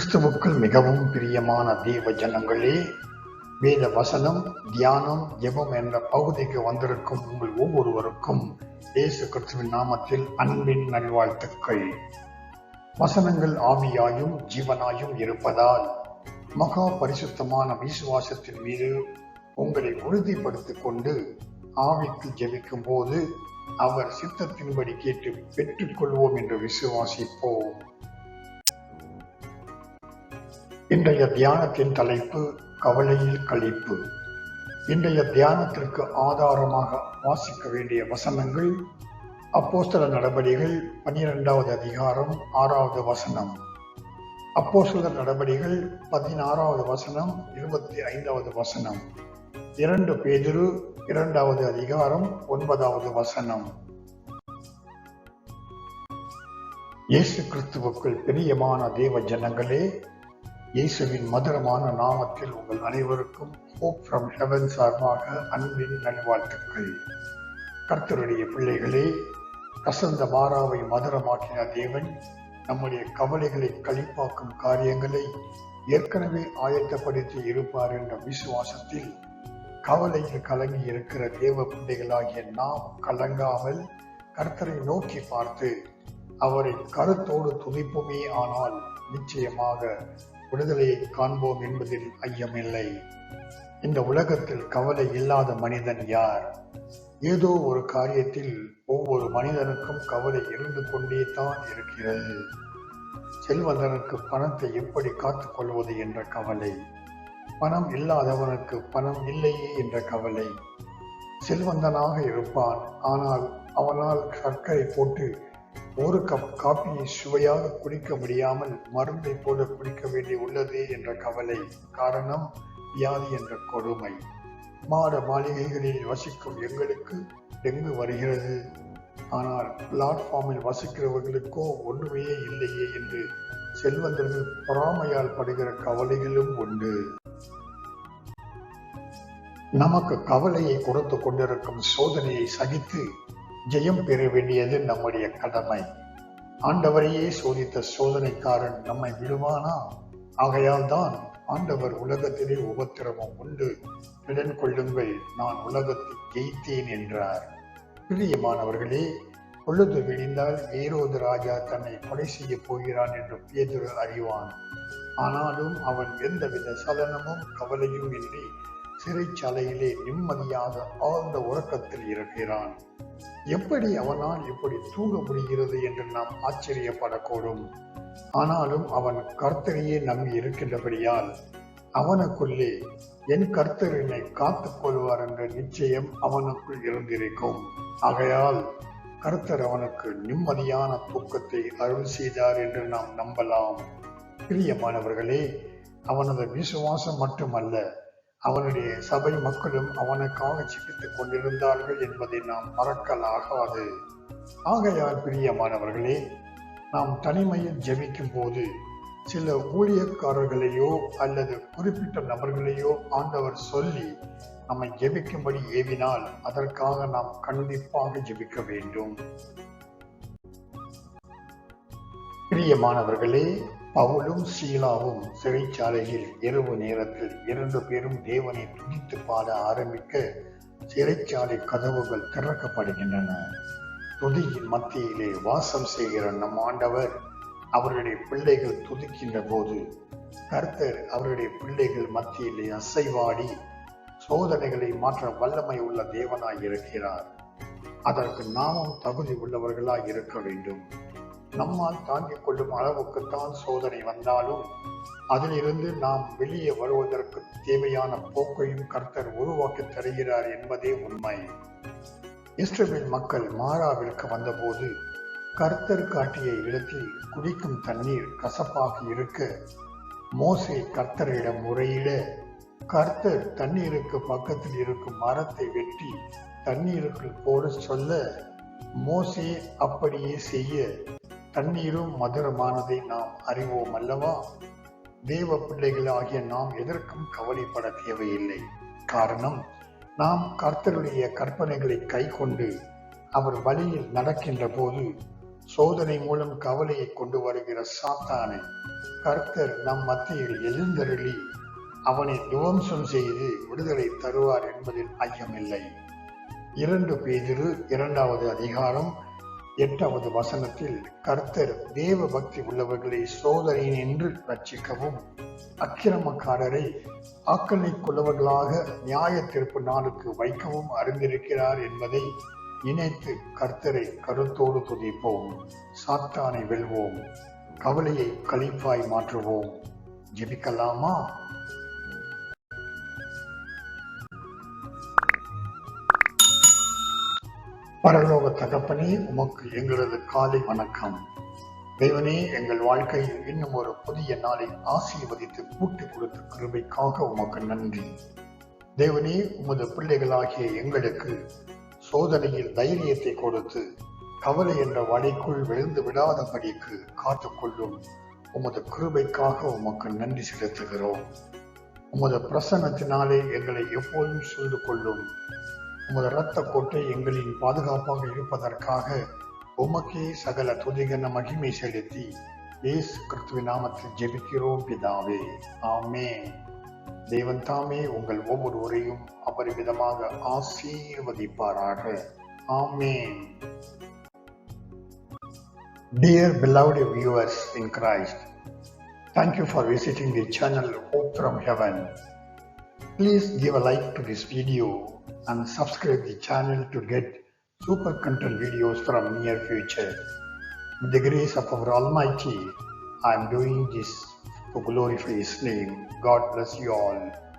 கிறிஸ்துவுக்குள் மிகவும் பிரியமான தேவ ஜனங்களே வேத வசனம் தியானம் ஜெபம் என்ற பகுதிக்கு வந்திருக்கும் உங்கள் ஒவ்வொருவருக்கும் இயேசு கிறிஸ்துவின் நாமத்தில் அன்பின் நல்வாழ்த்துக்கள். வசனங்கள் ஆவியாயும் ஜீவனாயும் இருப்பதால் மகா பரிசுத்தமான விசுவாசத்தின் மீது உங்களை உறுதிப்படுத்திக் கொண்டு ஆவிக்கு ஜெபிக்கும் போது அவர் சித்தத்தின்படி கேட்டு பெற்றுக்கொள்வோம் என்று விசுவாசிப்போம். இன்றைய தியானத்தின் தலைப்பு கவலையில் கழிப்பு. இன்றைய தியானத்திற்கு ஆதாரமாக வாசிக்க வேண்டிய வசனங்கள் அப்போஸ்தல நடபடிகள் பனிரெண்டாவது அதிகாரம் ஆறாவது வசனம். அப்போஸ்தல நடபடிகள் பதினாறாவது வசனம் இருபத்தி ஐந்தாவது வசனம். இரண்டு பேதிரு இரண்டாவது அதிகாரம் ஒன்பதாவது வசனம். இயேசு கிறிஸ்துவுக்குள் பிரியமான தேவ ஜனங்களே இயேசுவின் மதுரமான நாமத்தில் உங்கள் அனைவருக்கும் ஹோப் ஃப்ரம் ஹெவன் சார்பாக அன்பின் நல்வாழ்த்துக்கள். கர்த்தருடைய பிள்ளைகளே கசந்த மாறாவை மதுரமாக்கின தேவன் நம்முடைய கவலைகளை கழிப்பாக்கும் காரியங்களை ஏற்கனவே ஆயத்தப்படுத்தி இருப்பார் என்ற விசுவாசத்தில் கவலையில் கலங்கி இருக்கிற தேவ பிள்ளைகளாகிய நாம் கலங்காமல் கர்த்தரை நோக்கி பார்த்து அவரை கருத்தோடு துதிப்புமே ஆனால் நிச்சயமாக விடுதலையை காண்போம் என்பதில் ஐயமில்லை. இந்த உலகத்தில் கவலை இல்லாத மனிதன் யார்? ஏதோ ஒரு காரியத்தில் ஒவ்வொரு மனிதனுக்கும் கவலை இருந்து கொண்டே தான் இருக்கிறது. செல்வந்தனுக்கு பணத்தை எப்படி காத்துக்கொள்வது என்ற கவலை. பணம் இல்லாதவனுக்கு பணம் இல்லையே என்ற கவலை. செல்வந்தனாக இருப்பான் ஆனால் அவனால் சர்க்கரை போட்டு ஒரு கப் காப்பியை சுவையாக குடிக்க முடியாமல் மருந்தை போல குடிக்க வேண்டி உள்ளதே என்ற கவலை காரணம் வியாதி என்ற கொடுமை. மாட மாளிகைகளில் வசிக்கும் எங்களுக்கு டெங்கு வருகிறது. ஆனால் பிளாட்ஃபார்மில் வசிக்கிறவர்களுக்கோ ஒன்றுமே இல்லையே என்று செல்வந்தர்கள் பொறாமையால் படுகிற கவலைகளும் உண்டு. நமக்கு கவலையை கொடுத்து கொண்டிருக்கும் சோதனையை சகித்து ஜெயம் பெற வேண்டியது நம்முடைய கடமை. ஆண்டவரையே சோதித்த சோதனைக்காரன் நம்மை விடுவானா? ஆகையால் தான் ஆண்டவர் உலகத்திலே உபத்திரவம் உண்டு. திடன் கொள்ளுங்கள் நான் உலகத்தை ஜெயித்தேன் என்றார். பிரியமானவர்களே பொழுது விழிந்தால் ஏரோது ராஜா தன்னை கொலை செய்ய போகிறான் என்று பேதுரு அறிவான். ஆனாலும் அவன் எந்தவித சலனமும் கவலையும் இன்றி சிறைச்சாலையிலே நிம்மதியாக ஆழ்ந்த உறக்கத்தில் இருக்கிறான். எப்படி அவனால் இப்படி தூங்க முடிகிறது என்று நாம் ஆச்சரியப்படக்கூடும். ஆனாலும் அவன் கர்த்தரையே நம்பி இருக்கின்றபடியால் அவனுக்குள்ளே என் கர்த்தர் என்னை காத்துக் கொள்வார் என்ற நிச்சயம் அவனுக்குள் இருந்திருக்கும். ஆகையால் கர்த்தர் அவனுக்கு நிம்மதியான தூக்கத்தை அருள் செய்தார் என்று நாம் நம்பலாம். பிரியமானவர்களே அவனது விசுவாசம் மட்டுமல்ல அவனுடைய சபை மக்களும் அவனுக்காக சிக்கித்து கொண்டிருந்தார்கள் என்பதை நாம் மறக்கலாகாது. ஆகையால் பிரியமானவர்களே நாம் தனிமையில் ஜெபிக்கும் போது சில ஊழியக்காரர்களையோ அல்லது குறிப்பிட்ட நபர்களையோ ஆண்டவர் சொல்லி நம்மை ஜெபிக்கும்படி ஏவினால் அதற்காக நாம் கண்டிப்பாக ஜெபிக்க வேண்டும். பிரியமானவர்களே பவுலும் சீலாவும் சிறைச்சாலையில் இரவு நேரத்தில் இரண்டு பேரும் தேவனை துதித்து பாட ஆரம்பிக்க சிறைச்சாலை கதவுகள் திறக்கப்படுகின்றன. துதியின் மத்தியிலே வாசம் செய்கிற நம் ஆண்டவர் அவருடைய பிள்ளைகள் துதிக்கின்ற போது கர்த்தர் அவருடைய பிள்ளைகள் மத்தியிலே அசைவாடி சோதனைகளை மாற்ற வல்லமை உள்ள தேவனாய் இருக்கிறார். அதற்கு நாமும் தகுதி உள்ளவர்களாய் இருக்க வேண்டும். நம்மால் தாங்கிக் கொள்ளும் அளவுக்குத்தான் சோதனை வந்தாலும் அதிலிருந்து நாம் வெளியே வருவதற்கு தேவையான போக்கையும் கர்த்தர் உருவாக்கி தருகிறார் என்பதே உண்மை. இஸ்ரேல் மக்கள் மாறாவிற்கு வந்தபோது கர்த்தர் காட்டிய இடத்தில் குடிக்கும் தண்ணீர் கசப்பாக இருக்க மோசை கர்த்தரிடம் முறையிட கர்த்தர் தண்ணீருக்கு பக்கத்தில் இருக்கும் மரத்தை வெட்டி தண்ணீருக்குள் போட சொல்ல மோசே அப்படியே செய்ய தண்ணீரும் மதுரமானதை நாம் அறிவோம் அல்லவா? தேவ பிள்ளைகள் ஆகிய நாம் எதற்கும் கவலைப்பட தேவையில்லை. காரணம் நாம் கர்த்தருடைய கற்பனைகளை கை கொண்டு அவர் வழியில் நடக்கின்ற போது சோதனை மூலம் கவலையை கொண்டு வருகிற சாத்தானை கர்த்தர் நம் மத்தியில் எழுந்தருளி அவனை துவம்சம் செய்து விடுதலை தருவார் என்பதில் ஐயமில்லை. இரண்டு பேதிரு இரண்டாவது அதிகாரம் எட்டாவது வசனத்தில் கர்த்தர் தேவ பக்தி உள்ளவர்களை சோதனை நின்று ரட்சிக்கவும் அக்கிரமக்காரரை ஆக்கிரமிக்குள்ளவர்களாக நியாய தீர்ப்பு நாளுக்கு வைக்கவும் அறிந்திருக்கிறார் என்பதை நினைத்து கர்த்தரை கருத்தோடு துதிப்போம். சாத்தானை வெல்வோம். கவலையை களிப்பாய் மாற்றுவோம். ஜெபிக்கலாமா? பரலோக தகப்பனே உமக்கு எங்களது காலை வணக்கம். தேவனே எங்கள் வாழ்க்கையில் இன்னும் ஒரு புதிய நாளை ஆசீர்வதித்து கூட்டி கொடுத்த கிருபைக்காக உமக்கு நன்றி. தேவனே உமது பிள்ளைகளாகிய எங்களுக்கு சோதனையில் தைரியத்தை கொடுத்து கவலை என்ற வலைக்குள் விழுந்து விடாதபடிக்கு காத்துக்கொள்ளும் உமது கிருபைக்காக உமக்கு நன்றி செலுத்துகிறோம். உமது பிரசன்னத்தினாலே எங்களை எப்போதும் சூழ்ந்து கொள்ளும் உமது இரத்த கோட்டை எங்களின் பாதுகாப்பாக இருப்பதற்காக உமக்கே சகல துதிகன மகிமை செலுத்தி ஏசு கிறிஸ்துவின் நாமத்தில் ஜெபிக்கிறோம் பிதாவே. ஆமே தேவன் தாமே உங்கள் ஒவ்வொருவரையும் அபரிமிதமாக ஆசீர்வதிப்பாராக. ஆமேன். Dear beloved viewers in Christ, thank you for visiting the channel Hope from Heaven. Please give a like to this video. And subscribe the channel to get super content videos from near future. With the grace of our Almighty, I am doing this to glorify His name. God bless you all.